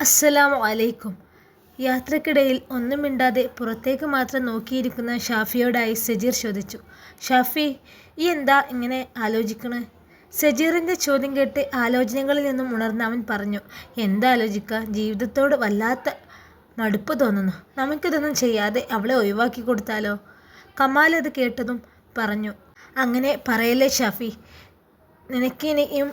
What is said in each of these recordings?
അസ്സലാമു അലൈക്കും യാത്രക്കിടയിൽ ഒന്നും മിണ്ടാതെ പുറത്തേക്ക് മാത്രം നോക്കിയിരിക്കുന്ന ഷാഫിയോടായി സജീർ ചോദിച്ചു ഷാഫി ഈ എന്താ ഇങ്ങനെ ആലോചിക്കണേ? സജീറിന്റെ ചോദ്യം കേട്ട് ആലോചനകളിൽ നിന്നും ഉണർന്ന് അവൻ പറഞ്ഞു എന്താ ആലോചിക്കുക ജീവിതത്തോട് വല്ലാത്ത മടുപ്പ് തോന്നുന്നു. നമുക്കിതൊന്നും ചെയ്യാതെ അവളെ ഒഴിവാക്കി കൊടുത്താലോ? കമാൽ അത് കേട്ടതും പറഞ്ഞു അങ്ങനെ പറയല്ലേ ഷാഫി നിനക്കിനിയും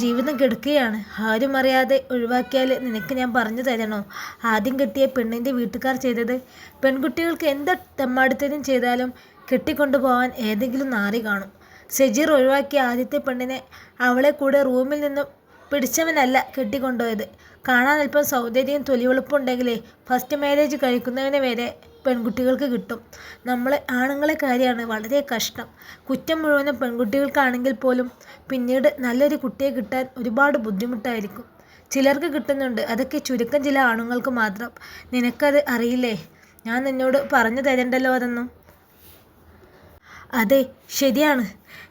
ജീവിതം കെടുക്കുകയാണ്. ആരും അറിയാതെ ഒഴിവാക്കിയാൽ നിനക്ക് ഞാൻ പറഞ്ഞു തരണോ? ആദ്യം കെട്ടിയ പെണ്ണിന്റെ വീട്ടുകാർ ചെയ്തത്. പെൺകുട്ടികൾക്ക് എന്ത് തെമ്മാടുത്തതും ചെയ്താലും കെട്ടിക്കൊണ്ടുപോകാൻ ഏതെങ്കിലും നാറി കാണും. സെജീർ ഒഴിവാക്കിയ ആദ്യത്തെ പെണ്ണിനെ അവളെ കൂടെ റൂമിൽ നിന്നും പിടിച്ചവനല്ല കെട്ടിക്കൊണ്ടുപോയത്. കാണാൻ അല്പം സൗന്ദര്യം തൊലിവെളുപ്പുണ്ടെങ്കിലേ ഫസ്റ്റ് മാരേജ് കഴിക്കുന്നവനെ വരെ പെൺകുട്ടികൾക്ക് കിട്ടും. നമ്മളെ ആണുങ്ങളെ കാര്യമാണ് വളരെ കഷ്ടം. കുറ്റം മുഴുവനും പെൺകുട്ടികൾക്കാണെങ്കിൽ പോലും പിന്നീട് നല്ലൊരു കുട്ടിയെ കിട്ടാൻ ഒരുപാട് ബുദ്ധിമുട്ടായിരിക്കും. ചിലർക്ക് കിട്ടുന്നുണ്ട്. അതൊക്കെ ചുരുക്കം ചില ആണുങ്ങൾക്ക് മാത്രം. നിനക്കത് അറിയില്ലേ? ഞാൻ നിന്നോട് പറഞ്ഞു തരണ്ടല്ലോ അതൊന്നും? അതെ ശരിയാണ്.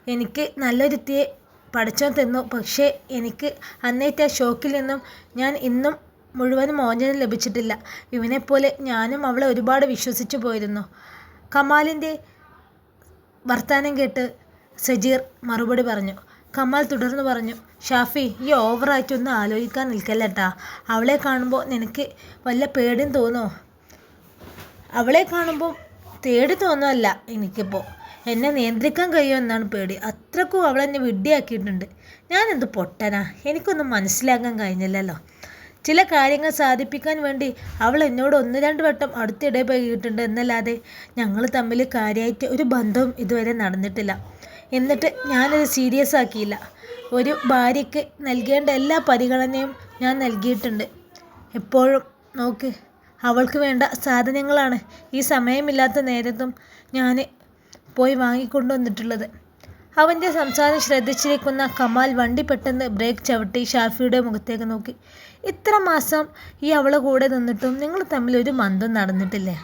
എനിക്ക് നല്ലൊരുത്തിയെ പഠിച്ചോ തന്നു. പക്ഷേ എനിക്ക് അന്നേറ്റ ഷോക്കിൽ നിന്നും ഞാൻ ഇന്നും മുഴുവനും മോചനം ലഭിച്ചിട്ടില്ല. ഇവനെപ്പോലെ ഞാനും അവളെ ഒരുപാട് വിശ്വസിച്ചു പോയിരുന്നു. കമാലിന്റെ വർത്താനം കേട്ട് സജീർ മറുപടി പറഞ്ഞു. കമാൽ തുടർന്ന് പറഞ്ഞു ഷാഫി ഈ ഒന്ന് ആലോചിക്കാൻ നിൽക്കല്ലട്ടാ അവളെ കാണുമ്പോൾ നിനക്ക് വല്ല പേടിയും തോന്നുമോ അവളെ കാണുമ്പോൾ തേടി തോന്നുമല്ല എനിക്കിപ്പോൾ എന്നെ നിയന്ത്രിക്കാൻ കഴിയുമെന്നാണ് പേടി. അത്രക്കും അവളെന്നെ വിഡ്ഢിയാക്കിയിട്ടുണ്ട്. ഞാനെന്ത് പൊട്ടനാ? എനിക്കൊന്നും മനസ്സിലാക്കാൻ കഴിഞ്ഞില്ലല്ലോ. ചില കാര്യങ്ങൾ സാധിപ്പിക്കാൻ വേണ്ടി അവൾ എന്നോട് ഒന്ന് രണ്ട് വട്ടം അടുത്തിടെ പോയിട്ടുണ്ട് എന്നല്ലാതെ ഞങ്ങൾ തമ്മിൽ കാര്യമായിട്ട് ഒരു ബന്ധവും ഇതുവരെ നടന്നിട്ടില്ല. എന്നിട്ട് ഞാനത് സീരിയസ് ആക്കിയില്ല. ഒരു ഭാര്യയ്ക്ക് നൽകേണ്ട എല്ലാ പരിഗണനയും ഞാൻ നൽകിയിട്ടുണ്ട്. എപ്പോഴും നോക്ക് അവൾക്ക് വേണ്ട സാധനങ്ങളാണ് ഈ സമയമില്ലാത്ത നേരത്തും ഞാൻ പോയി വാങ്ങിക്കൊണ്ടുവന്നിട്ടുള്ളത്. അവന്റെ സംസാരം ശ്രദ്ധിച്ചിരിക്കുന്ന കമാൽ വണ്ടി പെട്ടെന്ന് ബ്രേക്ക് ചവിട്ടി ഷാഫിയുടെ മുഖത്തേക്ക് നോക്കി. ഇത്ര മാസം ഈ അവളെ കൂടെ നിന്നിട്ടും നിങ്ങൾ തമ്മിൽ ഒരു മന്ദം നടന്നിട്ടില്ലേ?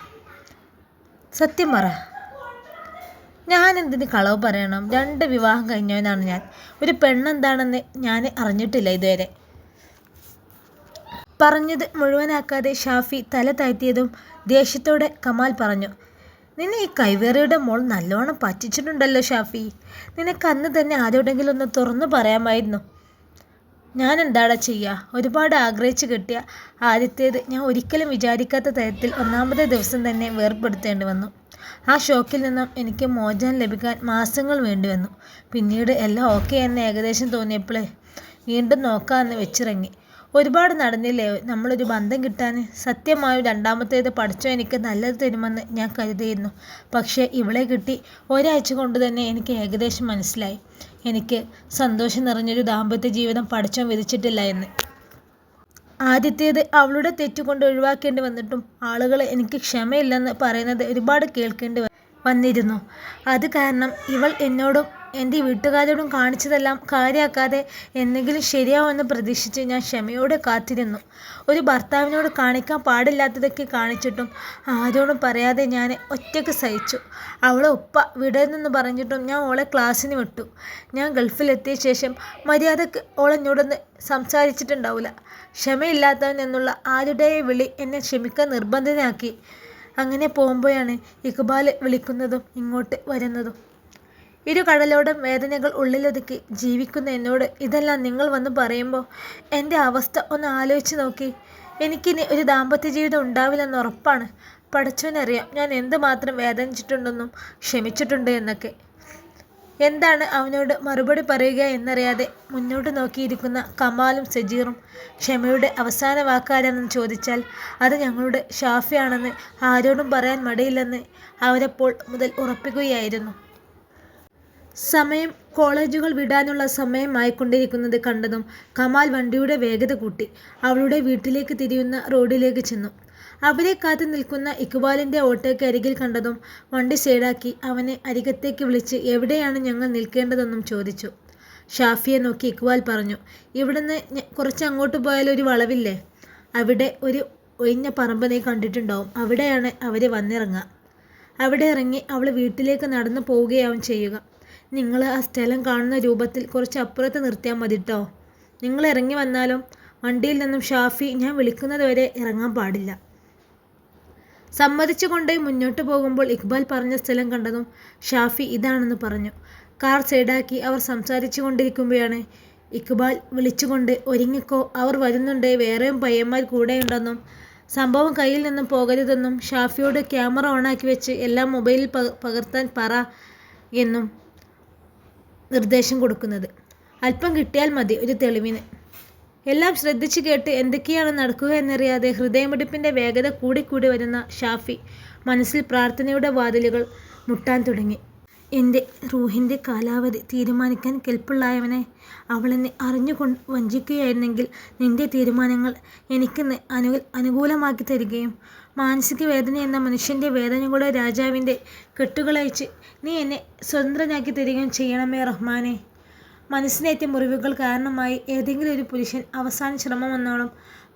സത്യം പറ. ഞാൻ എന്തിന് കളവ് പറയണം? രണ്ട് വിവാഹം കഴിഞ്ഞവനാണ് ഞാൻ. ഒരു പെണ്ണെന്താണെന്ന് ഞാൻ അറിഞ്ഞിട്ടില്ല ഇതുവരെ. പറഞ്ഞത് മുഴുവനാക്കാതെ ഷാഫി തല താഴ്ത്തിയതും ദേഷ്യത്തോടെ കമാൽ പറഞ്ഞു. നിന്നെ ഈ കൈവേറിയുടെ മോൾ നല്ലോണം പറ്റിച്ചിട്ടുണ്ടല്ലോ ഷാഫി. നിനക്ക് അന്ന് തന്നെ ആരോടെങ്കിലും ഒന്ന് തുറന്നു പറയാമായിരുന്നു. ഞാൻ എന്താടാ ചെയ്യുക ഒരുപാട് ആഗ്രഹിച്ച് കിട്ടിയ ആദ്യത്തേത് ഞാൻ ഒരിക്കലും വിചാരിക്കാത്ത തരത്തിൽ ഒന്നാമത്തെ ദിവസം തന്നെ വേർപ്പെടുത്തേണ്ടി വന്നു. ആ ഷോക്കിൽ നിന്നും എനിക്ക് മോചനം ലഭിക്കാൻ മാസങ്ങൾ വേണ്ടി വന്നു. പിന്നീട് എല്ലാം ഓക്കെ എന്ന് ഏകദേശം തോന്നിയപ്പോഴേ വീണ്ടും നോക്കാമെന്ന് വെച്ചിറങ്ങി. ഒരുപാട് നടന്നില്ലേ? നമ്മളൊരു ബന്ധം കിട്ടാൻ സത്യമായും രണ്ടാമത്തേത് പഠിച്ചോ എനിക്ക് നല്ലത് തരുമെന്ന് ഞാൻ കരുതിയിരുന്നു. പക്ഷേ ഇവളെ കിട്ടി ഒരാഴ്ച കൊണ്ട് തന്നെ എനിക്ക് ഏകദേശം മനസ്സിലായി. എനിക്ക് സന്തോഷം നിറഞ്ഞൊരു ദാമ്പത്യ ജീവിതം പഠിച്ചോ വിധിച്ചിട്ടില്ല എന്ന്. ആദ്യത്തേത് അവളുടെ തെറ്റുകൊണ്ട് ഒഴിവാക്കേണ്ടി വന്നിട്ടും ആളുകൾ എനിക്ക് ക്ഷമയില്ലെന്ന് പറയുന്നത് ഒരുപാട് കേൾക്കേണ്ടി വന്നിരുന്നു. അത് കാരണം ഇവൾ എന്നോടും എന്റെ വീട്ടുകാരോടും കാണിച്ചതെല്ലാം കാര്യമാക്കാതെ എന്തെങ്കിലും ശരിയാവുമെന്ന് പ്രതീക്ഷിച്ച് ഞാൻ ക്ഷമയോടെ കാത്തിരുന്നു. ഒരു ഭർത്താവിനോട് കാണിക്കാൻ പാടില്ലാത്തതൊക്കെ കാണിച്ചിട്ടും ആരോടും പറയാതെ ഞാൻ ഒറ്റയ്ക്ക് സഹിച്ചു. അവളെ ഉപ്പ വിടരുന്നെന്ന് പറഞ്ഞിട്ടും ഞാൻ ഓളെ ക്ലാസ്സിന് വിട്ടു. ഞാൻ ഗൾഫിലെത്തിയ ശേഷം മര്യാദയ്ക്ക് ഓളെന്നോടൊന്ന് സംസാരിച്ചിട്ടുണ്ടാവില്ല ക്ഷമയില്ലാത്തവൻ എന്നുള്ള ആരുടെയും വിളി എന്നെ ക്ഷമിക്കാൻ നിർബന്ധനാക്കി അങ്ങനെ പോകുമ്പോഴാണ് ഇക്ബാൽ വിളിക്കുന്നതും ഇങ്ങോട്ട് വരുന്നതും. ഇരു കടലോടം വേദനകൾ ഉള്ളിലൊതുക്കി ജീവിക്കുന്ന എന്നോട് ഇതെല്ലാം നിങ്ങൾ വന്ന് പറയുമ്പോൾ എന്റെ അവസ്ഥ ഒന്ന് ആലോചിച്ച് നോക്കി. എനിക്കിനി ഒരു ദാമ്പത്യ ജീവിതം ഉണ്ടാവില്ലെന്ന് ഉറപ്പാണ്. പഠിച്ചവനറിയാം ഞാൻ എന്തുമാത്രം വേദനിച്ചിട്ടുണ്ടെന്നും ക്ഷമിച്ചിട്ടുണ്ട് എന്നൊക്കെ. എന്താണ് അവനോട് മറുപടി പറയുക എന്നറിയാതെ മുന്നോട്ട് നോക്കിയിരിക്കുന്ന കമാലും സജീറും ക്ഷമയുടെ അവസാന വാക്കാരാണെന്ന് ചോദിച്ചാൽ അത് ഞങ്ങളുടെ ഷാഫിയാണെന്ന് ആരോടും പറയാൻ മടിയില്ലെന്ന് അവരപ്പോൾ മുതൽ ഉറപ്പിക്കുകയായിരുന്നു. സമയം കോളേജുകൾ വിടാനുള്ള സമയമായിക്കൊണ്ടിരിക്കുന്നത് കണ്ടതും കമാൽ വണ്ടിയുടെ വേഗത കൂട്ടി അവളുടെ വീട്ടിലേക്ക് തിരിയുന്ന റോഡിലേക്ക് ചെന്നു. അവരെ കാത്തു നിൽക്കുന്ന ഇക്ബാലിന്റെ ഓട്ടോയ്ക്ക് അരികിൽ കണ്ടതും വണ്ടി സൈഡാക്കി അവനെ അരികത്തേക്ക് വിളിച്ച് എവിടെയാണ് ഞങ്ങൾ നിൽക്കേണ്ടതെന്നും ചോദിച്ചു. ഷാഫിയെ നോക്കി ഇക്ബാൽ പറഞ്ഞു ഇവിടുന്ന് കുറച്ച് അങ്ങോട്ട് പോയാൽ ഒരു വളവില്ലേ? അവിടെ ഒരു ഒഴിഞ്ഞ പറമ്പ് നീ കണ്ടിട്ടുണ്ടാവും. അവിടെയാണ് അവർ വന്നിറങ്ങുക. അവിടെ ഇറങ്ങി അവൾ വീട്ടിലേക്ക് നടന്നു പോവുകയാവും ചെയ്യുക. നിങ്ങൾ ആ സ്ഥലം കാണുന്ന രൂപത്തിൽ കുറച്ച് അപ്പുറത്ത് നിർത്തിയാൽ മതി കേട്ടോ നിങ്ങൾ ഇറങ്ങി വന്നാലും വണ്ടിയിൽ നിന്നും ഷാഫി ഞാൻ വിളിക്കുന്നത് വരെ ഇറങ്ങാൻ പാടില്ല. സമ്മതിച്ചുകൊണ്ട് മുന്നോട്ട് പോകുമ്പോൾ ഇക്ബാൽ പറഞ്ഞ സ്ഥലം കണ്ടതും ഷാഫി ഇതാണെന്ന് പറഞ്ഞു. കാർ സൈഡാക്കി അവർ സംസാരിച്ചു കൊണ്ടിരിക്കുമ്പോഴാണ് ഇക്ബാൽ വിളിച്ചുകൊണ്ട് ഒരുങ്ങിക്കോ അവർ വരുന്നുണ്ട് വേറെയും പയ്യന്മാർ കൂടെയുണ്ടെന്നും സംഭവം കയ്യിൽ നിന്നും പോകരുതെന്നും ഷാഫിയോട് ക്യാമറ ഓണാക്കി വെച്ച് എല്ലാം മൊബൈലിൽ പകർത്താൻ പറ എന്നും നിർദ്ദേശം കൊടുക്കുന്നത്. അല്പം കിട്ടിയാൽ മതി ഒരു തെളിവിന്. എല്ലാം ശ്രദ്ധിച്ചു കേട്ട് എന്തൊക്കെയാണ് നടക്കുക എന്നറിയാതെ ഹൃദയമിടിപ്പിന്റെ വേഗത കൂടിക്കൂടി വരുന്ന ഷാഫി മനസ്സിൽ പ്രാർത്ഥനയുടെ വാതിലുകൾ മുട്ടാൻ തുടങ്ങി. എന്റെ റൂഹിന്റെ കാലാവധി തീരുമാനിക്കാൻ കെൽപ്പുള്ളായവനെ അവളെന്നെ അറിഞ്ഞുകൊണ്ട് വഞ്ചിക്കുകയായിരുന്നെങ്കിൽ നിന്റെ തീരുമാനങ്ങൾ എനിക്ക് അനുകൂലമാക്കി തരികയും മാനസിക വേദന എന്ന മനുഷ്യന്റെ വേദനകളുടെ രാജാവിന്റെ കെട്ടുകളയച്ച് നീ എന്നെ സ്വതന്ത്രനാക്കി തരികയും ചെയ്യണമേ റഹ്മാനെ. മനസ്സിനേറ്റ മുറിവുകൾ കാരണമായി ഏതെങ്കിലും ഒരു പുരുഷൻ അവസാന ശ്രമമെന്നോണം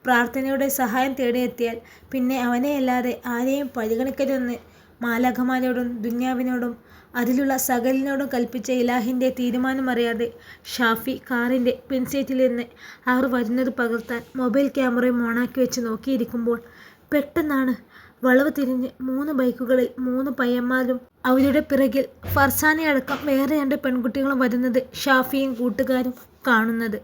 പ്രാർത്ഥനയുടെ സഹായം തേടിയെത്തിയാൽ പിന്നെ അവനെയല്ലാതെ ആരെയും പരിഗണിക്കരുതെന്ന് മാലാഖമാരോടും ദുന്യാവിനോടും അതിലുള്ള സകലിനോടും കൽപ്പിച്ച ഇലാഹിന്റെ തീരുമാനമറിയാതെ ഷാഫി കാറിന്റെ പിൻസീറ്റിൽ നിന്ന് അവർ വരുന്നത് പകർത്താൻ മൊബൈൽ ക്യാമറയും ഓണാക്കി വെച്ച് നോക്കിയിരിക്കുമ്പോൾ പെട്ടെന്നാണ് വളവ് തിരിഞ്ഞ് മൂന്ന് ബൈക്കുകളിൽ മൂന്ന് പയ്യന്മാരും അവരുടെ പിറകിൽ ഫർസാനയടക്കം വേറെ രണ്ട് പെൺകുട്ടികളും വരുന്നത് ഷാഫിയും കൂട്ടുകാരും കാണുന്നത്.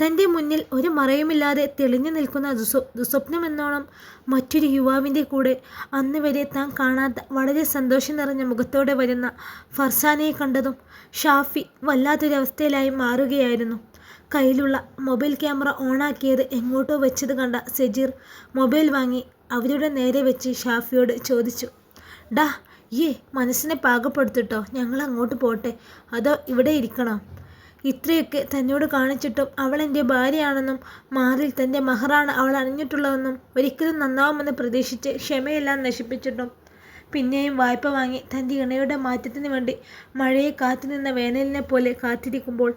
തന്റെ മുന്നിൽ ഒരു മറയുമില്ലാതെ തെളിഞ്ഞു നിൽക്കുന്ന ദുസ്വ ദുസ്വപ്നമെന്നോണം മറ്റൊരു യുവാവിന്റെ കൂടെ അന്ന് വരെ താൻ കാണാത്ത വളരെ സന്തോഷം നിറഞ്ഞ മുഖത്തോടെ വരുന്ന ഫർസാനയെ കണ്ടതും ഷാഫി വല്ലാത്തൊരവസ്ഥയിലായി മാറുകയായിരുന്നു. കയ്യിലുള്ള മൊബൈൽ ക്യാമറ ഓണാക്കിയത് എങ്ങോട്ടോ വെച്ചത് കണ്ട സജീർ മൊബൈൽ വാങ്ങി അവരുടെ നേരെ വെച്ച് ഷാഫിയോട് ചോദിച്ചു ഡാ ഏ മനസ്സിനെ പാകപ്പെടുത്തിട്ടോ ഞങ്ങൾ അങ്ങോട്ട് പോട്ടെ അതോ ഇവിടെ ഇരിക്കണോ ഇത്രയൊക്കെ തന്നോട് കാണിച്ചിട്ടും അവൾ എന്റെ ഭാര്യയാണെന്നും മാറിൽ തന്റെ മഹറാണ് അവൾ അണിഞ്ഞിട്ടുള്ളതെന്നും ഒരിക്കലും നന്നാവുമെന്ന് പ്രതീക്ഷിച്ച് ക്ഷമയെല്ലാം നശിപ്പിച്ചിട്ടും പിന്നെയും വായ്പ വാങ്ങി തന്റെ ഇണയുടെ മാറ്റത്തിന് വേണ്ടി മഴയെ കാത്തുനിന്ന വേനലിനെ പോലെ കാത്തിരിക്കുമ്പോൾ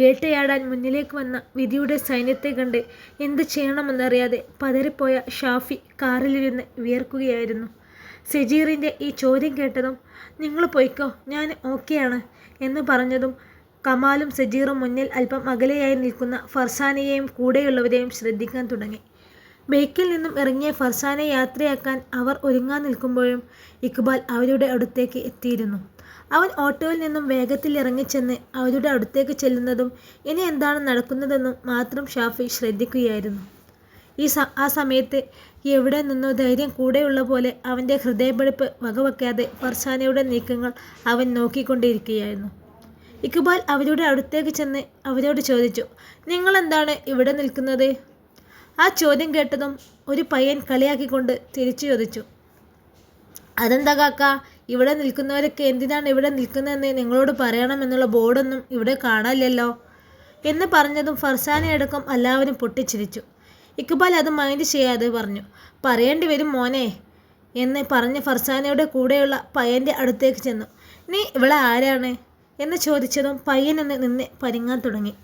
വേട്ടയാടാൻ മുന്നിലേക്ക് വന്ന വിധിയുടെ സൈന്യത്തെ കണ്ട് എന്ത് ചെയ്യണമെന്നറിയാതെ പതറിപ്പോയ ഷാഫി കാറിലിരുന്ന് വിയർക്കുകയായിരുന്നു. സജീറിന്റെ ഈ ചോദ്യം കേട്ടതും നിങ്ങൾ പോയിക്കോ ഞാൻ ഓക്കെയാണ് എന്ന് പറഞ്ഞതും കമാലും സജീറും മുന്നിൽ അല്പം അകലെയായി നിൽക്കുന്ന ഫർസാനയെയും കൂടെയുള്ളവരെയും ശ്രദ്ധിക്കാൻ തുടങ്ങി. ബൈക്കിൽ നിന്നും ഇറങ്ങിയ ഫർസാനെ യാത്രയാക്കാൻ അവർ ഒരുങ്ങാൻ നിൽക്കുമ്പോഴും ഇക്ബാൽ അവരുടെ അടുത്തേക്ക് എത്തിയിരുന്നു. അവൻ ഓട്ടോയിൽ നിന്നും വേഗത്തിൽ ഇറങ്ങിച്ചെന്ന് അവരുടെ അടുത്തേക്ക് ചെല്ലുന്നതും ഇനി എന്താണ് നടക്കുന്നതെന്നും മാത്രം ഷാഫി ശ്രദ്ധിക്കുകയായിരുന്നു. ഈ ആ സമയത്ത് എവിടെ നിന്നോ ധൈര്യം കൂടെയുള്ള പോലെ അവന്റെ ഹൃദയപ്പെടുപ്പ് വകവയ്ക്കാതെ ഫർസാനയുടെ നീക്കങ്ങൾ അവൻ നോക്കിക്കൊണ്ടിരിക്കുകയായിരുന്നു. ഇക്ബാൽ അവരുടെ അടുത്തേക്ക് ചെന്ന് അവരോട് ചോദിച്ചു നിങ്ങളെന്താണ് ഇവിടെ നിൽക്കുന്നത്? ആ ചോദ്യം കേട്ടതും ഒരു പയ്യൻ കളിയാക്കിക്കൊണ്ട് തിരിച്ചു ചോദിച്ചു. അതെന്താ കാക്ക? ഇവിടെ നിൽക്കുന്നവരൊക്കെ എന്തിനാണ് ഇവിടെ നിൽക്കുന്നതെന്ന് നിങ്ങളോട് പറയണമെന്നുള്ള ബോർഡൊന്നും ഇവിടെ കാണാനില്ലല്ലോ? എന്ന് പറഞ്ഞതും ഫർസാനയടക്കം എല്ലാവരും പൊട്ടിച്ചിരിച്ചു. ഇക്ബാൽ അത് മൈൻഡ് ചെയ്യാതെ പറഞ്ഞു പറയേണ്ടി വരും മോനെ എന്ന് പറഞ്ഞ് ഫർസാനയുടെ കൂടെയുള്ള പയ്യന്റെ അടുത്തേക്ക് ചെന്നു. നീ ഇവിടെ ആരാണ്? എന്ന് ചോദിച്ചതും പയ്യനൊന്ന് നിന്ന് പരിങ്ങാൻ തുടങ്ങി.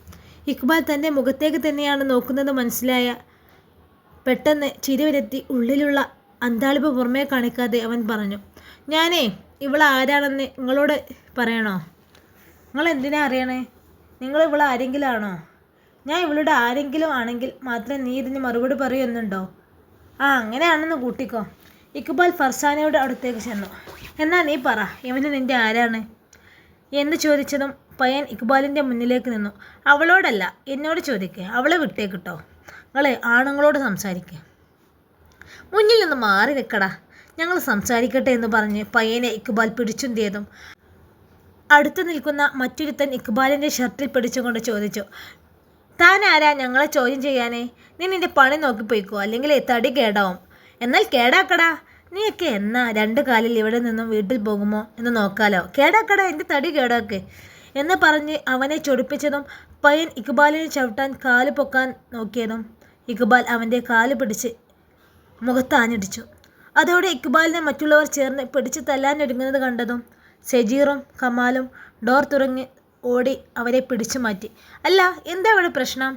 ഇക്ബാൽ തന്റെ മുഖത്തേക്ക് തന്നെയാണ് നോക്കുന്നത് മനസ്സിലായ പെട്ടെന്ന് ചിരിവരെത്തി ഉള്ളിലുള്ള അന്താളിപ്പ് പുറമേ കാണിക്കാതെ അവൻ പറഞ്ഞു ഞാനേ ഇവൾ ആരാണെന്ന് നിങ്ങളോട് പറയണോ? നിങ്ങൾ എന്തിനാ അറിയണേ? നിങ്ങൾ ഇവൾ ആരെങ്കിലും ആണോ? ഞാൻ ഇവളുടെ ആരെങ്കിലും ആണെങ്കിൽ മാത്രമേ നീ ഇതിന് മറുപടി പറയുന്നുണ്ടോ ആ അങ്ങനെയാണെന്ന് കൂട്ടിക്കോ. ഇക്ബാൽ ഫർസാനയുടെ അടുത്തേക്ക് ചെന്നു എന്നാൽ നീ പറ ഇവന് നിന്റെ ആരാണ്? എന്ന് ചോദിച്ചതും പയ്യൻ ഇക്ബാലിന്റെ മുന്നിലേക്ക് നിന്നു അവളോടല്ല എന്നോട് ചോദിക്കുക അവളെ വിട്ടേക്കിട്ടോ നിങ്ങൾ ആണുങ്ങളോട് സംസാരിക്കുക മുന്നിൽ നിന്ന് മാറി നിൽക്കടാ ഞങ്ങൾ സംസാരിക്കട്ടെ എന്ന് പറഞ്ഞ് പയ്യനെ ഇക്ബാൽ പിടിച്ചുന്തിയതും അടുത്ത് നിൽക്കുന്ന മറ്റൊരുത്തൻ ഇക്ബാലിന്റെ ഷർട്ടിൽ പിടിച്ചുകൊണ്ട് ചോദിച്ചു താൻ ആരാ? ഞങ്ങളെ ചോദ്യം ചെയ്യാനേ? നീ നിന്റെ പണി നോക്കി പോയിക്കോ അല്ലെങ്കിൽ തടി കേടാവും. എന്നാൽ കേടാക്കടാ. നീയൊക്കെ എന്നാ രണ്ട് കാലിൽ ഇവിടെ നിന്നും വീട്ടിൽ പോകുമോ എന്ന് നോക്കാലോ. കേടാക്കടാ എന്റെ തടി കേടാക്ക്. എന്ന് പറഞ്ഞ് അവനെ ചൊടിപ്പിച്ചതും പയ്യൻ ഇക്ബാലിനെ ചവിട്ടാൻ കാൽ പൊക്കാൻ നോക്കിയതും ഇക്ബാൽ അവന്റെ കാൽ പിടിച്ച് മുഖത്താഞ്ഞടിച്ചു. അതോടെ ഇക്ബാലിനെ മറ്റുള്ളവർ ചേർന്ന് പിടിച്ച് തല്ലാനൊരുങ്ങുന്നത് കണ്ടതും സജീറും കമാലും ഡോർ തുറങ്ങി ഓടി അവരെ പിടിച്ചു മാറ്റി. അല്ല എന്താ ഇവിടെ പ്രശ്നം?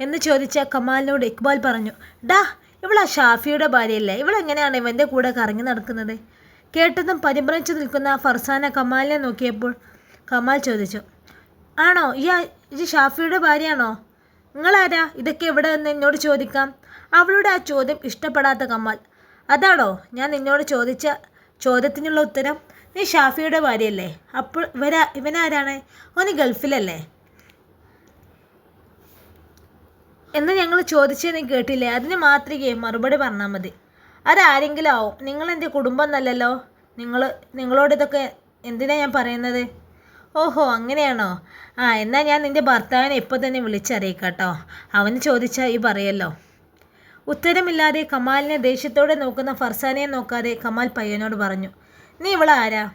എന്ന് ചോദിച്ച കമാലിനോട് ഇക്ബാൽ പറഞ്ഞു ഡാ ഇവളാ ഷാഫിയുടെ ഭാര്യയല്ലേ? ഇവളെങ്ങനെയാണ് ഇവന്റെ കൂടെ കറങ്ങി നടക്കുന്നത്? കേട്ടതും പരിഭ്രമിച്ചു നിൽക്കുന്ന ഫർസാന കമാലിനെ നോക്കിയപ്പോൾ കമാൽ ചോദിച്ചു ആണോ? ഈ ഷാഫിയുടെ ഭാര്യയാണോ? നിങ്ങളാരാ? ഇതൊക്കെ എവിടെ എന്ന് എന്നോട് ചോദിക്കാം. അവളുടെ ആ ചോദ്യം ഇഷ്ടപ്പെടാത്ത കമ്മൽ. അതാണോ ഞാൻ നിന്നോട് ചോദിച്ച ചോദ്യത്തിനുള്ള ഉത്തരം? നീ ഷാഫിയുടെ ഭാര്യയല്ലേ? അപ്പോൾ ഇവരാ ഇവനാരാണ്? ഓന് ഗൾഫിലല്ലേ? എന്ന് ഞങ്ങൾ ചോദിച്ചത് നീ കേട്ടില്ലേ? അതിന് മാത്രമേ മറുപടി പറഞ്ഞാൽ മതി. അതാരെങ്കിലും ആവും. നിങ്ങൾ എന്റെ കുടുംബം എന്നല്ലല്ലോ? നിങ്ങൾ നിങ്ങളോട് ഇതൊക്കെ എന്തിനാ ഞാൻ പറയുന്നത്? ഓഹോ അങ്ങനെയാണോ? ആ എന്നാൽ ഞാൻ നിന്റെ ഭർത്താവിനെ ഇപ്പോൾ തന്നെ വിളിച്ചറിയിക്കാട്ടോ. അവന് ചോദിച്ചാൽ ഈ പറയല്ലോ. ഉത്തരമില്ലാതെ കമാലിനെ ദേഷ്യത്തോടെ നോക്കുന്ന ഫർസാനയെ നോക്കാതെ കമാൽ പയ്യനോട് പറഞ്ഞു നീ ഇവളെ ആരാ?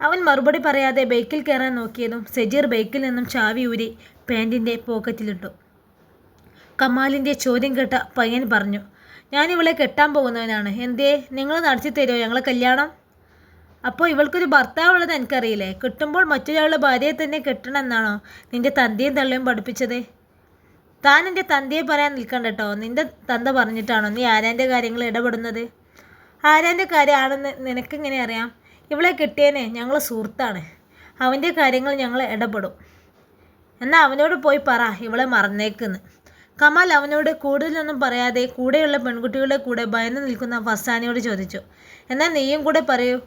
അവൻ മറുപടി പറയാതെ ബൈക്കിൽ കയറാൻ നോക്കിയതും സജീർ ബൈക്കിൽ നിന്നും ചാവി ഊരി പാന്റിന്റെ പോക്കറ്റിലിട്ടു. കമാലിന്റെ ചോദ്യം കേട്ട പയ്യൻ പറഞ്ഞു ഞാൻ ഇവളെ കെട്ടാൻ പോകുന്നവനാണ്. എന്തേ? നിങ്ങൾ നടത്തി തരുമോ ഞങ്ങളെ കല്യാണം? അപ്പോൾ ഇവൾക്കൊരു ഭർത്താവുള്ളത് എനിക്കറിയില്ലേ? കിട്ടുമ്പോൾ മറ്റൊരാളുടെ ഭാര്യയെ തന്നെ കെട്ടണം എന്നാണോ നിന്റെ തന്തിയും തള്ളയും പഠിപ്പിച്ചത്? താൻ എന്റെ തന്തിയെ പറയാൻ നിൽക്കണ്ട കേട്ടോ നിന്റെ തന്ത പറഞ്ഞിട്ടാണോ നീ ആരാന്റെ കാര്യങ്ങൾ ഇടപെടുന്നത്? ആരാന്റെ കാര്യമാണെന്ന് നിനക്കിങ്ങനെ അറിയാം? ഇവളെ കിട്ടിയനെ ഞങ്ങൾ സുഹൃത്താണ്. അവന്റെ കാര്യങ്ങൾ ഞങ്ങൾ ഇടപെടും. എന്നാൽ അവനോട് പോയി പറ ഇവളെ മറന്നേക്കെന്ന്. കമാൽ അവനോട് കൂടുതലൊന്നും പറയാതെ കൂടെയുള്ള പെൺകുട്ടികളുടെ കൂടെ ഭയന്ന് നിൽക്കുന്ന ഫസാനയോട് ചോദിച്ചു. എന്നാൽ നീയും കൂടെ പറയൂ.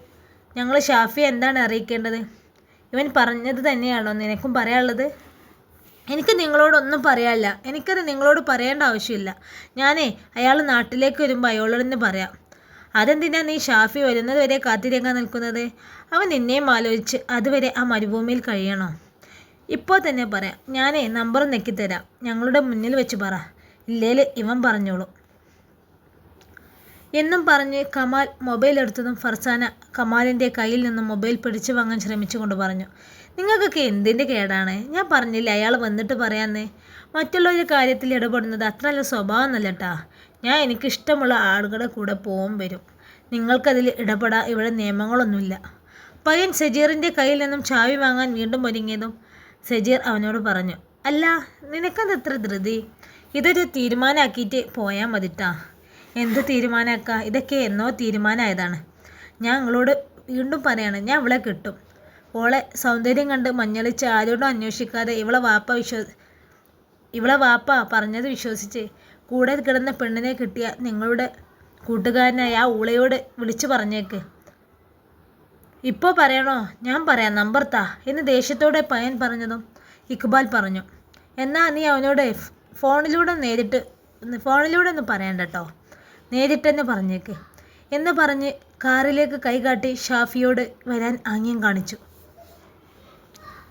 ഞങ്ങൾ ഷാഫി എന്താണ് അറിയിക്കേണ്ടത്? ഇവൻ പറഞ്ഞത് തന്നെയാണോ നിനക്കും പറയാനുള്ളത്? എനിക്ക് നിങ്ങളോടൊന്നും പറയാനില്ല. എനിക്കത് നിങ്ങളോട് പറയേണ്ട ആവശ്യമില്ല. ഞാനേ അയാൾ നാട്ടിലേക്ക് വരുമ്പോൾ അയാളോട് തന്നെ പറയാം. അതെന്തിനാ നീ ഷാഫി വരുന്നത് വരെ കാത്തിരിക്കാൻ നിൽക്കുന്നത്? അവൻ നിന്നെയും ആലോചിച്ച് അതുവരെ ആ മരുഭൂമിയിൽ കഴിയണോ. ഇപ്പോൾ തന്നെ പറയാം. ഞാനേ നമ്പർ നെക്കിത്തരാം. ഞങ്ങളുടെ മുന്നിൽ വെച്ച് പറ. ഇല്ലേൽ ഇവൻ പറഞ്ഞോളൂ. എന്നും പറഞ്ഞ് കമാൽ മൊബൈൽ എടുത്തതും ഫർസാന കമാലിന്റെ കയ്യിൽ നിന്നും മൊബൈൽ പിടിച്ചു വാങ്ങാൻ ശ്രമിച്ചുകൊണ്ട് പറഞ്ഞു നിങ്ങൾക്കൊക്കെ എന്തിന്റെ കേടാണ്? ഞാൻ പറഞ്ഞില്ല അയാൾ വന്നിട്ട് പറയാന്നേ? മറ്റുള്ളൊരു കാര്യത്തിൽ ഇടപെടുന്നത് അത്ര നല്ല സ്വഭാവം നല്ല കേട്ടാ ഞാൻ എനിക്കിഷ്ടമുള്ള ആളുകളുടെ കൂടെ പോകും വരും. നിങ്ങൾക്കതിൽ ഇടപെടാൻ ഇവിടെ നിയമങ്ങളൊന്നുമില്ല പയ്യൻ സജീറിന്റെ കയ്യിൽ നിന്നും ചാവി വാങ്ങാൻ വീണ്ടും ഒരുങ്ങിയതും സജീർ അവനോട് പറഞ്ഞു അല്ല നിനക്കത് എത്ര ധൃതി? ഇതൊരു തീരുമാനമാക്കിയിട്ട് പോയാൽ മതിട്ടാ. എന്ത് തീരുമാനമാക്കുക ഇതൊക്കെ എന്നോ തീരുമാനമായതാണ്. ഞാൻ നിങ്ങളോട് വീണ്ടും പറയാണ് ഞാൻ ഇവളെ കിട്ടും. ഓളെ സൗന്ദര്യം കണ്ട് മഞ്ഞളിച്ച് ആരോടും അന്വേഷിക്കാതെ ഇവളെ വാപ്പ വിശ്വ ഇവളെ വാപ്പ പറഞ്ഞത് വിശ്വസിച്ച് കൂടെ കിടന്ന പെണ്ണിനെ കിട്ടിയ നിങ്ങളുടെ കൂട്ടുകാരനായ ആ ഊളയോട് വിളിച്ചു പറഞ്ഞേക്ക്. ഇപ്പോൾ പറയണോ? ഞാൻ പറയാം നമ്പർ താ എന്ന് ദേഷ്യത്തോടെ പയൻ പറഞ്ഞതും ഇക്ബാൽ പറഞ്ഞു. എന്നാൽ നീ അവനോട് ഫോണിലൂടെ നേരിട്ട് ഫോണിലൂടെ ഒന്ന് പറയണ്ട കേട്ടോ നേരിട്ട് തന്നെ പറഞ്ഞേക്ക്. എന്ന് പറഞ്ഞ് കാറിലേക്ക് കൈകാട്ടി ഷാഫിയോട് വരാൻ ആംഗ്യം കാണിച്ചു.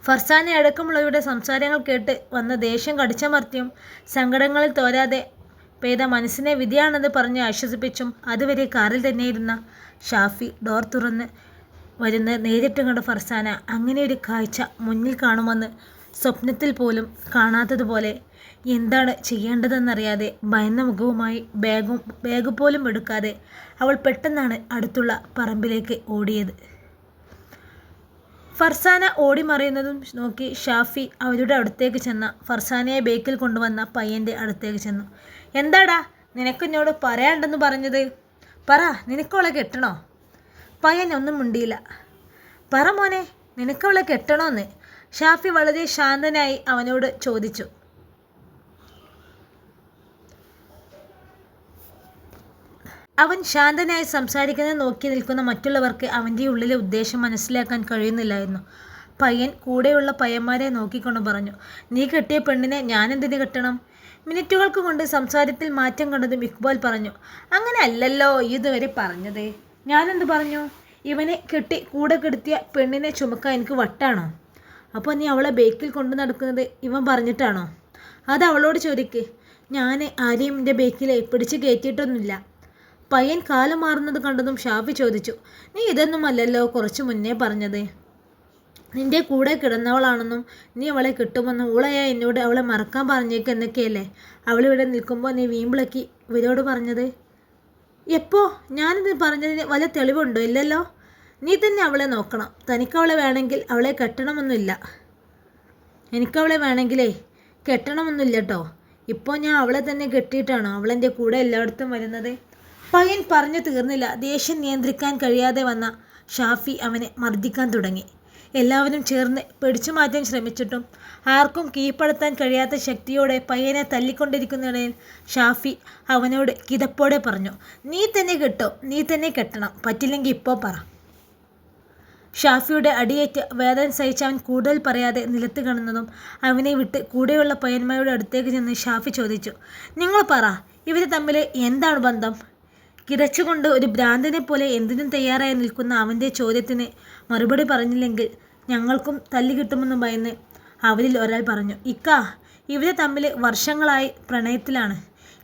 ഫർസാനെ അടക്കമുള്ളവരുടെ സംസാരങ്ങൾ കേട്ട് വന്ന ദേഷ്യം കടിച്ചമർത്തിയും സങ്കടങ്ങളിൽ തോരാതെ പെയ്ത മനസ്സിനെ വിധിയാണെന്ന് പറഞ്ഞ് ആശ്വസിപ്പിച്ചും അതുവരെ കാറിൽ തന്നെ ഇരുന്ന ഷാഫി ഡോർ തുറന്ന് വരുന്ന നേരിട്ട് കണ്ട ഫർസാന അങ്ങനെ ഒരു കാഴ്ച മുന്നിൽ കാണുമെന്ന് സ്വപ്നത്തിൽ പോലും കാണാത്തതുപോലെ എന്താണ് ചെയ്യേണ്ടതെന്നറിയാതെ ഭയന്ന മുഖവുമായി ബാഗും ബാഗ് പോലും എടുക്കാതെ അവൾ പെട്ടെന്നാണ് അടുത്തുള്ള പറമ്പിലേക്ക് ഓടിയത്. ഫർസാന ഓടിമറിയുന്നതും നോക്കി ഷാഫി അവരുടെ അടുത്തേക്ക് ചെന്ന ഫർസാനയെ ബേക്കിൽ കൊണ്ടുവന്ന പയ്യന്റെ അടുത്തേക്ക് ചെന്നു. എന്താടാ നിനക്കെന്നോട് പറയാണ്ടെന്ന് പറഞ്ഞത്? പറ നിനക്കവളെ കെട്ടണോ? പയ്യൻ ഒന്നും മുണ്ടിയില്ല. പറ മോനെ നിനക്കവളെ കെട്ടണോന്ന്? ഷാഫി വളരെ ശാന്തനായി അവനോട് ചോദിച്ചു. അവൻ ശാന്തനായി സംസാരിക്കുന്നത് നോക്കി നിൽക്കുന്ന മറ്റുള്ളവർക്ക് അവന്റെ ഉള്ളിലെ ഉദ്ദേശം മനസ്സിലാക്കാൻ കഴിയുന്നില്ലായിരുന്നു. പയ്യൻ കൂടെയുള്ള പയ്യന്മാരെ നോക്കിക്കൊണ്ട് പറഞ്ഞു നീ കെട്ടിയ പെണ്ണിനെ ഞാൻ ഞാനെന്തിന് കെട്ടണം? മിനിറ്റുകൾക്ക് കൊണ്ട് സംസാരത്തിൽ മാറ്റം കണ്ടതും ഇക്ബാൽ പറഞ്ഞു അങ്ങനെ അല്ലല്ലോ ഇതുവരെ പറഞ്ഞത്. ഞാനെന്ത് പറഞ്ഞു? ഇവനെ കെട്ടി കൂടെ കെടുത്തിയ പെണ്ണിനെ ചുമക്കാൻ എനിക്ക് വട്ടാണോ? അപ്പോൾ നീ അവളെ ബേക്കിൽ കൊണ്ടു നടക്കുന്നത് ഇവൻ പറഞ്ഞിട്ടാണോ? അത് അവളോട് ചോദിക്ക്. ഞാൻ ആരെയും എന്റെ ബേക്കിലെ പിടിച്ച് കയറ്റിയിട്ടൊന്നുമില്ല. പയ്യൻ കാലം മാറുന്നത് കണ്ടതും ഷാഫി ചോദിച്ചു നീ ഇതൊന്നും അല്ലല്ലോ കുറച്ചു മുന്നേ പറഞ്ഞത്? നിന്റെ കൂടെ കിടന്നവളാണെന്നും നീ അവളെ കിട്ടുമെന്നും ഊളയാ എന്നോട് അവളെ മറക്കാൻ പറഞ്ഞേക്ക് എന്നൊക്കെയല്ലേ? അവളിവിടെ നിൽക്കുമ്പോൾ നീ വീമ്പിളക്കി ഇവരോട് പറഞ്ഞത്? എപ്പോ? ഞാനിത് പറഞ്ഞതിന് വല്ല തെളിവുണ്ടോ? ഇല്ലല്ലോ. നീ തന്നെ അവളെ നോക്കണം. തനിക്കവളെ വേണമെങ്കിൽ അവളെ കെട്ടണമെന്നില്ല. എനിക്കവളെ വേണമെങ്കിലേ കെട്ടണമെന്നില്ല കേട്ടോ ഇപ്പോൾ ഞാൻ അവളെ തന്നെ കെട്ടിയിട്ടാണോ അവളെന്റെ കൂടെ എല്ലായിടത്തും വരുന്നത്? പയ്യൻ പറഞ്ഞു തീർന്നില്ല. ദേഷ്യം നിയന്ത്രിക്കാൻ കഴിയാതെ വന്ന ഷാഫി അവനെ മർദ്ദിക്കാൻ തുടങ്ങി. എല്ലാവരും ചേർന്ന് പിടിച്ചു മാറ്റാൻ ശ്രമിച്ചിട്ടും ആർക്കും കീഴ്പ്പെടുത്താൻ കഴിയാത്ത ശക്തിയോടെ പയ്യനെ തല്ലിക്കൊണ്ടിരിക്കുന്നിടയിൽ ഷാഫി അവനോട് കിതപ്പോടെ പറഞ്ഞു നീ തന്നെ കെട്ടോ നീ തന്നെ കെട്ടണം പറ്റില്ലെങ്കിൽ ഇപ്പോൾ പറ. ഷാഫിയുടെ അടിയേറ്റ് വേദന സഹിച്ച് അവൻ കൂടുതൽ പറയാതെ നിലത്ത് കിടന്നതും അവനെ വിട്ട് കൂടെയുള്ള പയ്യന്മാരുടെ അടുത്തേക്ക് ചെന്ന് ഷാഫി ചോദിച്ചു നിങ്ങൾ പറ ഇവർ തമ്മിൽ എന്താണ് ബന്ധം? കിതച്ചുകൊണ്ട് ഒരു ഭ്രാന്തനെ പോലെ എന്തിനും തയ്യാറായി നിൽക്കുന്ന അവന്റെ ചോദ്യത്തിന് മറുപടി പറഞ്ഞില്ലെങ്കിൽ ഞങ്ങൾക്കും തല്ലി കിട്ടുമെന്ന് ഭയന്ന് അവരിൽ ഒരാൾ പറഞ്ഞു ഇക്ക ഇവരെ തമ്മിൽ വർഷങ്ങളായി പ്രണയത്തിലാണ്.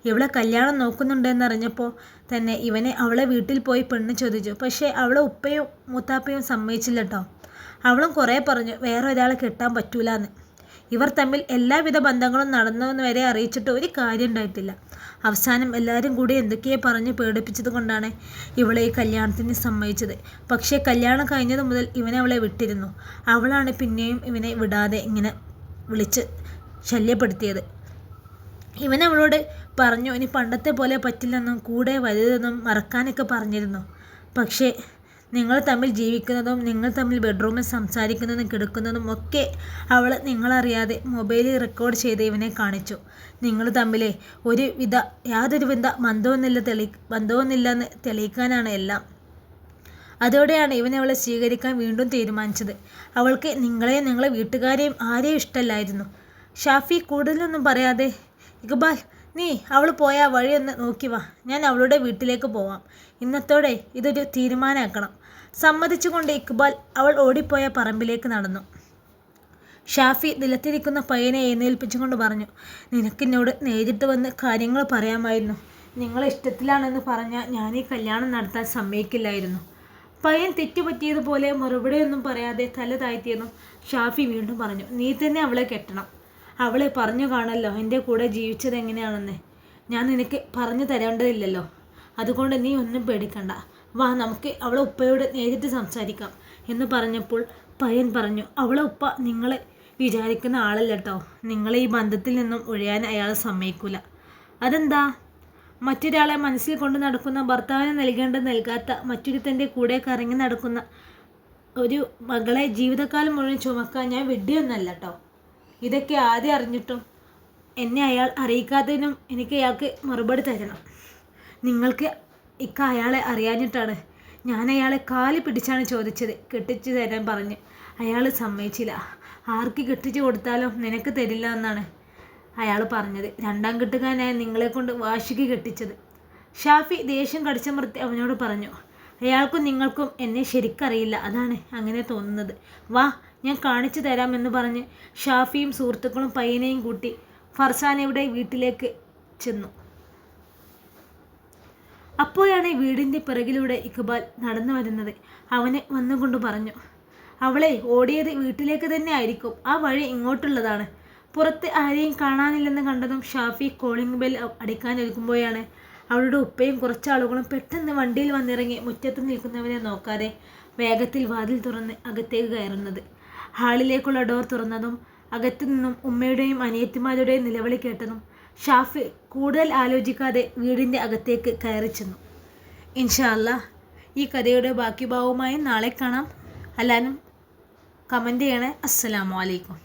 ഇവളെ കല്യാണം നോക്കുന്നുണ്ടെന്നറിഞ്ഞപ്പോൾ തന്നെ ഇവനെ അവളെ വീട്ടിൽ പോയി പെണ്ണ് ചോദിച്ചു. പക്ഷേ അവളെ ഉപ്പയും മൂത്താപ്പയും സമ്മതിച്ചില്ല കേട്ടോ അവളും കുറേ പറഞ്ഞു വേറെ ഒരാളെ കെട്ടാൻ പറ്റൂലെന്ന്. ഇവർ തമ്മിൽ എല്ലാവിധ ബന്ധങ്ങളും നടന്നുവെന്ന് വരെ അറിയിച്ചിട്ട് ഒരു കാര്യം ഉണ്ടായിട്ടില്ല. അവസാനം എല്ലാവരും കൂടി എന്തൊക്കെയോ പറഞ്ഞ് പേടിപ്പിച്ചത് കൊണ്ടാണ് ഇവളെ ഈ കല്യാണത്തിന് സമ്മതിച്ചത്. പക്ഷേ കല്യാണം കഴിഞ്ഞത് മുതൽ ഇവനെ അവളെ വിട്ടിരുന്നു. അവളാണ് പിന്നെയും ഇവനെ വിടാതെ ഇങ്ങനെ വിളിച്ച് ശല്യപ്പെടുത്തിയത്. ഇവൻ പറഞ്ഞു ഇനി പണ്ടത്തെ പോലെ പറ്റില്ലെന്നും കൂടെ വലുതെന്നും മറക്കാനൊക്കെ പറഞ്ഞിരുന്നു. പക്ഷേ നിങ്ങൾ തമ്മിൽ ജീവിക്കുന്നതും നിങ്ങൾ തമ്മിൽ ബെഡ്റൂമിൽ സംസാരിക്കുന്നതും കിടക്കുന്നതും ഒക്കെ അവൾ നിങ്ങളറിയാതെ മൊബൈലിൽ റെക്കോർഡ് ചെയ്ത് ഇവനെ കാണിച്ചു. നിങ്ങൾ തമ്മിലെ ഒരു വിധ യാതൊരു വിധ ബന്ധവുമില്ല തെളി ബന്ധവുമില്ലെന്ന് തെളിയിക്കാനാണ് എല്ലാം. അതോടെയാണ് ഇവൻ അവളെ സ്വീകരിക്കാൻ വീണ്ടും തീരുമാനിച്ചത്. അവൾക്ക് നിങ്ങളെയും നിങ്ങളെ വീട്ടുകാരെയും ആരെയും ഇഷ്ടമല്ലായിരുന്നു. ഷാഫി കൂടുതലൊന്നും പറയാതെ ഇക്ബാൽ നീ അവൾ പോയ ആ വഴിയൊന്ന് നോക്കി വാ. ഞാൻ അവളുടെ വീട്ടിലേക്ക് പോവാം. ഇന്നത്തോടെ ഇതൊരു തീരുമാനമാക്കണം. സമ്മതിച്ചുകൊണ്ട് ഇക്ബാൽ അവൾ ഓടിപ്പോയ പറമ്പിലേക്ക് നടന്നു. ഷാഫി നിലത്തിരിക്കുന്ന പയ്യനെ എഴുന്നേൽപ്പിച്ചുകൊണ്ട് പറഞ്ഞു നിനക്കിന്നോട് നേരിട്ട് വന്ന് കാര്യങ്ങൾ പറയാമായിരുന്നു. നിങ്ങളെ ഇഷ്ടത്തിലാണെന്ന് പറഞ്ഞാൽ ഞാൻ ഈ കല്യാണം നടത്താൻ സമ്മതിക്കില്ലായിരുന്നു. പയ്യൻ തെറ്റുപറ്റിയതുപോലെ മറുപടിയൊന്നും പറയാതെ തല താഴ്ത്തിയെന്നും ഷാഫി വീണ്ടും പറഞ്ഞു നീ തന്നെ അവളെ കെട്ടണം. അവളെ പറഞ്ഞു കാണല്ലോ എന്റെ കൂടെ ജീവിച്ചത് എങ്ങനെയാണെന്ന് ഞാൻ നിനക്ക് പറഞ്ഞു തരേണ്ടതില്ലല്ലോ. അതുകൊണ്ട് നീ ഒന്നും പേടിക്കണ്ട. വാ നമുക്ക് അവളെ ഉപ്പയോട് നേരിട്ട് സംസാരിക്കാം എന്ന് പറഞ്ഞപ്പോൾ പയ്യൻ പറഞ്ഞു അവളെ ഉപ്പ നിങ്ങളെ വിചാരിക്കുന്ന ആളല്ല കേട്ടോ നിങ്ങളെ ഈ ബന്ധത്തിൽ നിന്നും ഒഴിയാൻ അയാൾ സമ്മതിക്കൂല. അതെന്താ? മറ്റൊരാളെ മനസ്സിൽ കൊണ്ട് നടക്കുന്ന ഭർത്താവിന് നൽകേണ്ട നൽകാത്ത മറ്റൊരുത്തന്റെ കൂടെ കറങ്ങി നടക്കുന്ന ഒരു മകളെ ജീവിതകാലം മുഴുവൻ ചുമക്കാൻ ഞാൻ വിഡ്ഢിയൊന്നല്ല കേട്ടോ ഇതൊക്കെ ആദ്യം അറിഞ്ഞിട്ടും എന്നെ അയാൾ അറിയിക്കാത്തതിനും എനിക്ക് അയാൾക്ക് മറുപടി തരണം. നിങ്ങൾക്ക് ഇക്ക അയാളെ അറിയാഞ്ഞിട്ടാണ്. ഞാൻ അയാളെ കാലി പിടിച്ചാണ് ചോദിച്ചത്. കെട്ടിച്ചു തരാൻ പറഞ്ഞ്. അയാൾ സമ്മതിച്ചില്ല. ആർക്ക് കെട്ടിച്ചു കൊടുത്താലും നിനക്ക് തരില്ല എന്നാണ് അയാൾ പറഞ്ഞത്. രണ്ടാം കെട്ടുകാരനായ നിങ്ങളെ കൊണ്ട് വാശിക്ക് കെട്ടിച്ചത്. ഷാഫി ദേഷ്യം കടിച്ചമർത്തി അവനോട് പറഞ്ഞു അയാൾക്കും നിങ്ങൾക്കും എന്നെ ശരിക്കറിയില്ല. അതാണ് അങ്ങനെ തോന്നുന്നത്. വാ ഞാൻ കാണിച്ചു തരാമെന്ന് പറഞ്ഞ് ഷാഫിയും സുഹൃത്തുക്കളും പയ്യനെയും കൂട്ടി ഫർസാനയുടെ വീട്ടിലേക്ക് ചെന്നു. അപ്പോഴാണ് വീടിന്റെ പിറകിലൂടെ ഇക്ബാൽ നടന്നു വരുന്നത്. അവനെ വന്നുകൊണ്ട് പറഞ്ഞു അവളെ ഓടിയത് വീട്ടിലേക്ക് തന്നെ ആയിരിക്കും. ആ വഴി ഇങ്ങോട്ടുള്ളതാണ്. പുറത്ത് ആരെയും കാണാനില്ലെന്ന് കണ്ടതും ഷാഫി കോളിംഗ് ബെൽ അടിക്കാനൊരുക്കുമ്പോഴാണ് അവളുടെ ഉപ്പയും കുറച്ചാളുകളും പെട്ടെന്ന് വണ്ടിയിൽ വന്നിറങ്ങി മുറ്റത്ത് നിൽക്കുന്നവരെ നോക്കാതെ വേഗത്തിൽ വാതിൽ തുറന്ന് അകത്തേക്ക് കയറുന്നത്. ഹാളിലേക്കുള്ള ഡോർ തുറന്നതും അകത്തു നിന്നും ഉമ്മയുടെയും അനിയത്തിമാരുടെയും നിലവിളി കേട്ടതും ഷാഫി കൂടുതൽ ആലോചിക്കാതെ വീടിന്റെ അകത്തേക്ക് കയറി ചെന്നു. ഇൻഷാല്ല ഈ കഥയുടെ ബാക്കി ഭാവവുമായി നാളെ കാണാം. എല്ലാവരും കമന്റ് ചെയ്യണേ. അസ്സലാമു അലൈക്കും.